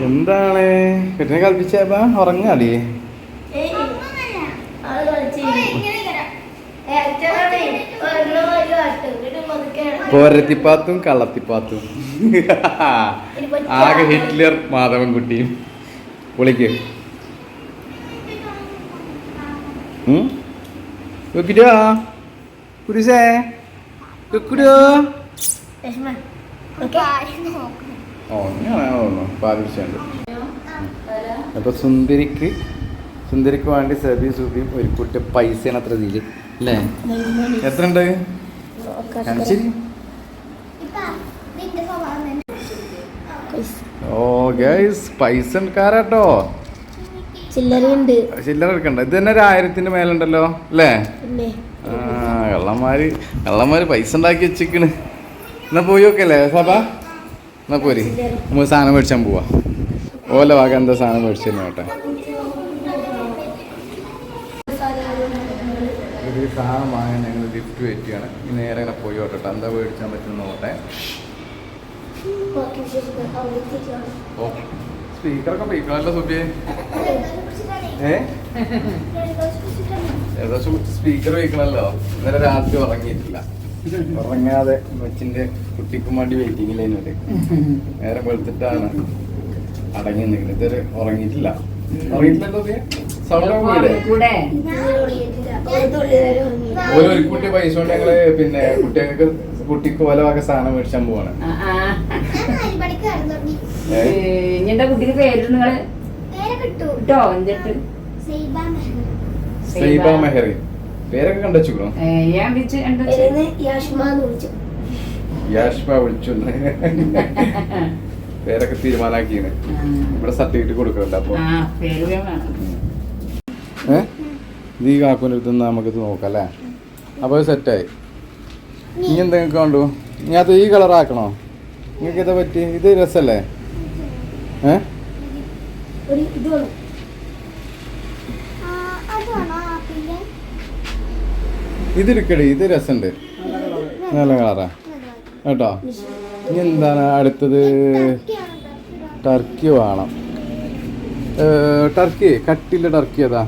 എന്താണ്? കുട്ടിനെ കളിപ്പിച്ചാ ഉറങ്ങാടി പോരത്തിപ്പാത്തും കള്ളത്തിപ്പാത്തും. ആകെ ഹിറ്റ്ലർ മാധവൻകുട്ടിയും. വിളിക്ക്. വെക്കിട്ടോ. കുരിശേ. വെക്കിട്ടോ. ഓ ഞാൻ തോന്നുന്നു പാലിച്ചുണ്ട് അപ്പൊ സുന്ദരിക്ക് സുന്ദരിക്ക് വേണ്ടി സബി സുബിയും ഒരു കുട്ടി പൈസയാണ് അത്ര തീര് അല്ലേ? എത്ര ഉണ്ട് കാണിച്ചിരി. ഓ ഗൈസ് പൈസ കാരാട്ടോ ചില്ലറ എടുക്കണ്ട. ഇത് തന്നെ ഒരു ആയിരത്തിന്റെ മേലുണ്ടല്ലോ അല്ലേ? ആ കള്ളന്മാര് കള്ളന്മാര് പൈസ ഉണ്ടാക്കി വെച്ചിക്കണ് എന്നാ പോയി നോക്കല്ലേ സഭ എന്നാ പോരി. നമുക്ക് സാധനം മേടിച്ചാൽ പോവാ. ഓല വാക എന്താ സാധനം മേടിച്ചു കേട്ടെ. ഒരു സാധനം വാങ്ങാൻ ഞങ്ങൾ ലിഫ്റ്റ് വെറ്റിയാണ് ഇനി നേരെ ഇങ്ങനെ പോയി നോട്ടെ എന്താ മേടിച്ചാൽ പറ്റുന്ന നോട്ടെ സ്പീക്കറൊക്കെ പോയിക്കളല്ലോ സുബിയെ ഏ? സ്പീക്കർ വെക്കണല്ലോ ഇന്നലെ രാത്രി ഉറങ്ങിയിട്ടില്ല. ഉറങ്ങാതെ കൊച്ചിന്റെ കുട്ടിക്കും വേണ്ടി ലൈനിൽ നേരെ വെളുത്തിട്ടാണ് അടങ്ങി നിൽക്കുന്നത്. ഇതുവരെ ഉറങ്ങിയിട്ടില്ല. ഉറങ്ങിയിട്ടില്ലല്ലോ ഒരു ഒരു കുട്ടി പൈസ കൊണ്ട് ഞങ്ങൾ പിന്നെ കുട്ടികൾക്ക് കുട്ടിക്ക് ഓലവാക്കെ വക സാധനം മേടിച്ചാൻ പോവാണ്. കുട്ടിക്ക് പേര് നിങ്ങൾ? കിട്ടോ എന്നിട്ട് സൈബ മെഹറി പേരൊക്കെ കണ്ടുവെച്ചോ വിളിച്ച് യാഷ്മ പേരൊക്കെ തീരുമാനാക്കിയാണ് ഇവിടെ സർട്ടിഫിക്കറ്റ് കൊടുക്കുന്നുണ്ട് അപ്പൊ ഇത് ഈ കാക്കൂന്റെ അടുത്ത് നോക്കാം അല്ലേ? അപ്പോൾ അത് സെറ്റായി. ഇനി എന്തെങ്കിലും കണ്ടു? ഇനി അത് ഈ കളർ ആക്കണോ നിങ്ങൾക്ക് ഇതാ പറ്റി? ഇത് രസമല്ലേ? ഏ? ഒരു ഇത് രസമുണ്ട് നല്ല കളറാ. കേട്ടോ? ഇനി എന്താണ് അടുത്തത്? ടർക്കി വേണം. ടർക്കി കട്ടില്ല ടർക്കി ഏതാ.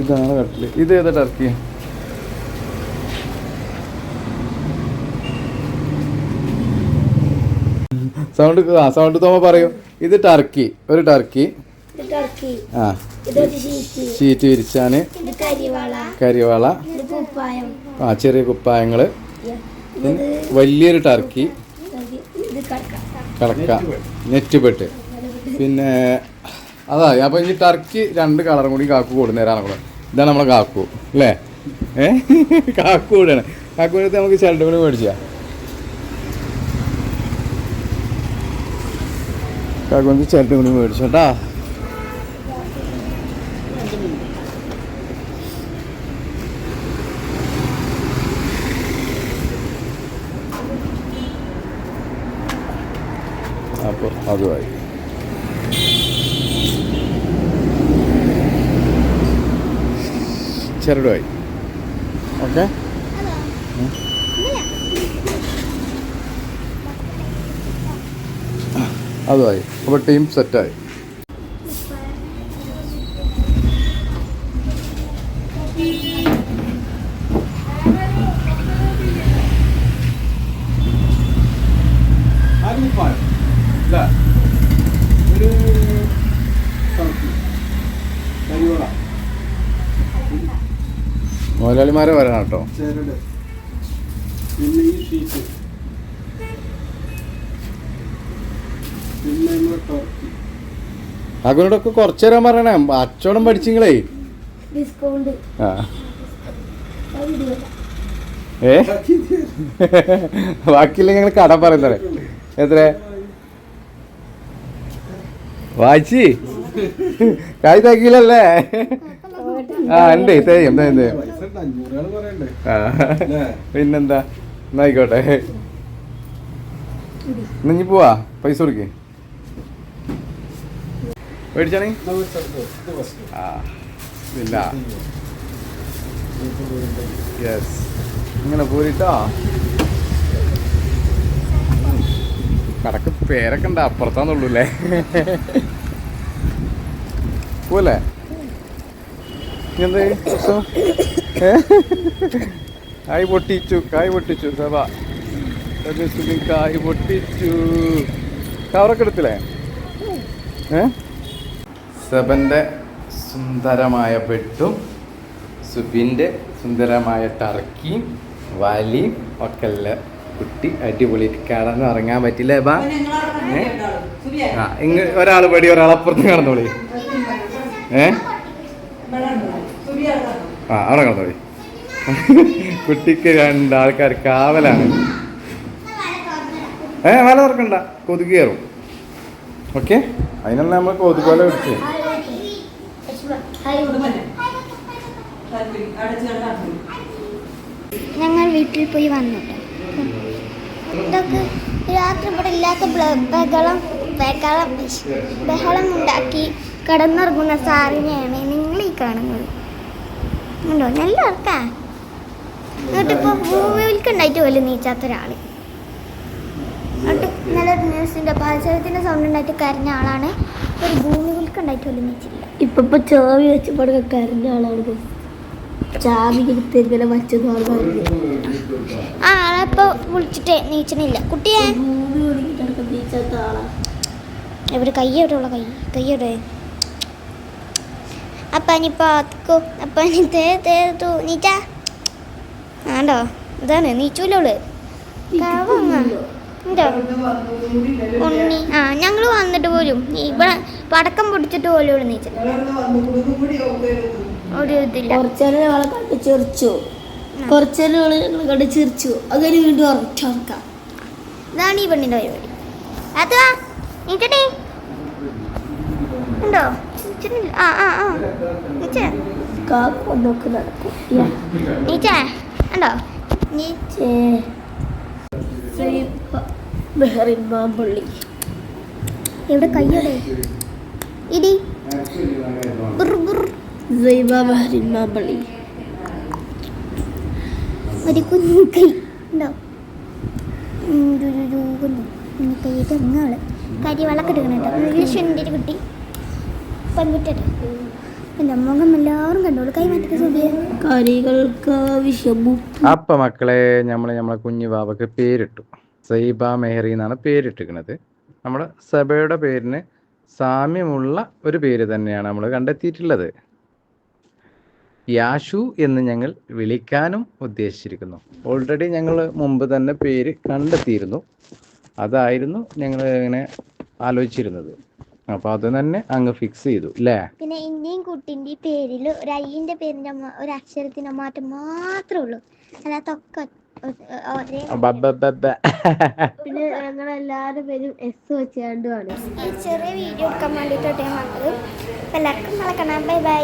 ഇതാണ് കട്ടിൽ. ഇത് ഏതാ ടർക്കി? സൗണ്ട് സൗണ്ട് തോമ പറയൂ. ഇത് ടർക്കി ഒരു ടർക്കി. ആ. ഷീറ്റ് വിരിച്ചാന്. കരിവാള. ആ ചെറിയ കുപ്പായങ്ങൾ. ഇത് വലിയൊരു ടർക്കി. കടക്ക. കടക്ക. നെറ്റ് പെട്ട് പിന്നെ അതാ അപ്പൊ ഈ ടർക്കി രണ്ട് കളറും കൂടി കാക്കു കൂടുന്നേരാണ് കൂടെ ഇതാണ് നമ്മളെ കാക്കു അല്ലേ? ഏ? കാക്കു കൂടെയാണ് കാക്കു കൂടെ നമുക്ക് കൂടി മേടിച്ചാ കാക്കുവിന്റെ ചേട്ടൻ കൂടി മേടിച്ചോട്ടാ അപ്പോൾ അതുമായി. ചെറുതായി ഓക്കെ? അതുമായി. അപ്പോൾ ടീം സെറ്റായി. മുതലാളിമാരെ വരണം കേട്ടോ. പിന്നെ ഈ ഷീറ്റ് പിന്നെ ടർക്കി അവരോടൊക്കെ കുറച്ചു തരാൻ പറയണേ. അച്ചോടം പഠിച്ചിങ്ങളേ. ആ. ഏ? ബാക്കിയില്ല ഞങ്ങൾ കട പറയുന്നേ എത്ര വായിച്ചി കായ്താക്കിയില്ലല്ലേ ആ ഉണ്ട്. തേയും തേയും തേയും ആ. പിന്നെന്താ? എന്നായിക്കോട്ടെ ഇനി പോവാ? പൈസ കൊടുക്കേ. മേടിച്ചാണേ? ഇല്ല. യെസ് ഇങ്ങനെ പോരിട്ടോ കടക്ക് പേരൊക്കെ ഉണ്ട് അപ്പുറത്താന്നുള്ളൂ അല്ലേ പോലെ എന്ത്? കായ് പൊട്ടിച്ചു കായ് പൊട്ടിച്ചു സഭ. കായ് പൊട്ടിച്ചു. കവറൊക്കെ എടുത്തില്ലേ? ഏ? സെബന്റെ സുന്ദരമായ പെട്ടും സുബിന്റെ സുന്ദരമായ ടർക്കിയും വലിയും ഒക്കെ അല്ല കുട്ടി അടിപൊളി. കിടന്ന് ഇറങ്ങാൻ പറ്റില്ല ബാ? ആ ഇങ്ങ ഒരാൾ പടി ഒരാളപ്പുറത്ത് കടന്നോളി. ഏ? ആ അവിടെ കടന്നോളി. കുട്ടിക്ക് രണ്ട് ആൾക്കാർ കാവലാണ്. ഏ വല തുറക്കണ്ട. കൊതുക് കയറും. ഓക്കെ? അതിനെല്ലാം നമ്മൾ കൊതുക് വല പിടിച്ച്. ഞങ്ങൾ വീട്ടിൽ പോയി വന്നു. ഇതൊക്കെ രാത്രി ഇവിടെ ഇല്ലാത്ത ബഹളം ബഹളം ബഹളം ഉണ്ടാക്കി കിടന്നുറങ്ങുന്ന സാറിനെയാണ് നിങ്ങൾ ഈ കാണുന്നത്. ഉണ്ടോ? നല്ല ആൾക്കാ. എന്നിട്ടിപ്പോൾ ഭൂമിക്കുണ്ടായിട്ട് പോലും നീച്ചാത്ത ഒരാൾ നല്ലൊരു ന്യൂസിന്റെ പാചകത്തിന്റെ സൗണ്ട് ഉണ്ടായിട്ട് കരഞ്ഞ ആളാണ്. ഒരു ഭൂമി ഉണ്ടായിട്ട് പോലും നീച്ചില്ല. ഇപ്പൊ ചാവി വെച്ചപ്പോഴൊക്കെ കരഞ്ഞ ആളാണ്. ചാവി എടുത്ത് ഇങ്ങനെ വച്ചതാണ് ആ ആളെപ്പോൾ വിളിച്ചിട്ട് നീച്ചണില്ല. കുട്ടിയെ? എവിടെ? കൈ എവിടെ ഉള്ള കൈ? കൈ എവിടെ? അപ്പാനി പാത്തു അപ്പാനി തേ തേർത്തു നീച്ച. ആണ്ടോ? ഇതാണ് നീച്ചൂലോൾ എന്തോ? ഉണ്ണി. ആ ഞങ്ങൾ വന്നിട്ട് പോലും ഇവിടെ പടക്കം പൊടിച്ചിട്ട് പോലും ഇവിടെ നീച്ച. ഒരു ഇതില്ല കുറച്ചേരം അവളെ കണ്ട് ചിരിച്ചു കുറച്ചേരം അവളെ ഞങ്ങളെ കണ്ട് ചിരിച്ചു അങ്ങനെ വീണ്ടും ഉറച്ചോർക്കാം ഇതാണ് ഈ പെണ്ണിന്റെ പരിപാടി. അത് നീച്ചട്ടെ ഉണ്ടോ. ആ ആ ആ. നീച്ചേ. കാക്ക നോക്കി നടക്കും. യാ. നീച്ചേ. ഉണ്ടോ? നീ ചേ. ശ്രീ മെഹറിൻ മാമ്പള്ളി എവിടെ കയ്യോടെ? ഇടി. ബുർ ബുർ. സൈബ മെഹറിൻ മാമ്പള്ളി ഒരു കുഞ്ഞു കൈ. ഉണ്ടോ കുഞ്ഞു കുഞ്ഞു കൈ തെങ്ങാൾ കരിവളൊക്കെ എടുക്കണുണ്ടോ. നല്ല ശുണ്ടിരി കുട്ടി. പെൺകുട്ടിയുടെ. എന്റെ മുഖം എല്ലാവരും കണ്ടോളൂ. കൈ മാറ്റി സുബിയ. കരികൾക്ക് വിഷമു. അപ്പൊ മക്കളെ നമ്മളെ നമ്മളെ കുഞ്ഞു ബാബക്ക് പേരിട്ടു. സൈബ മെഹറി എന്നാണ് പേരിട്ടിരിക്കുന്നത്. നമ്മുടെ സബയുടെ പേരിന് സാമ്യമുള്ള ഒരു പേര് തന്നെയാണ് നമ്മൾ കണ്ടെത്തിയിട്ടുള്ളത്. യാഷു എന്ന് ഞങ്ങൾ വിളിക്കാനും ഉദ്ദേശിച്ചിരിക്കുന്നു. ഓൾറെഡി ഞങ്ങൾ മുമ്പ് തന്നെ പേര് കണ്ടെത്തിയിരുന്നു. അതായിരുന്നു ഞങ്ങൾ ഇങ്ങനെ ആലോചിച്ചിരുന്നത്. അപ്പോൾ അത് തന്നെ അങ്ങ് ഫിക്സ് ചെയ്തു അല്ലേ പിന്നെ ഇന്ത്യൻ കുട്ടിന്റെ പേരിൽ ഒരു അയ്യന്റെ പേരിന്റെ ഒരു അക്ഷരത്തിന് മാറ്റം മാത്രമേ ഉള്ളൂ. അല്ലാത്തൊക്കെ. പിന്നെ ഞങ്ങളെല്ലാവരും പേരും എസ് വെച്ചാണ്ടുമാണ് ഈ ചെറിയ വീഡിയോ എടുക്കാൻ വേണ്ടിയിട്ടാണ് വന്നത്. എല്ലാവർക്കും മറക്കണം ബൈ ബൈ.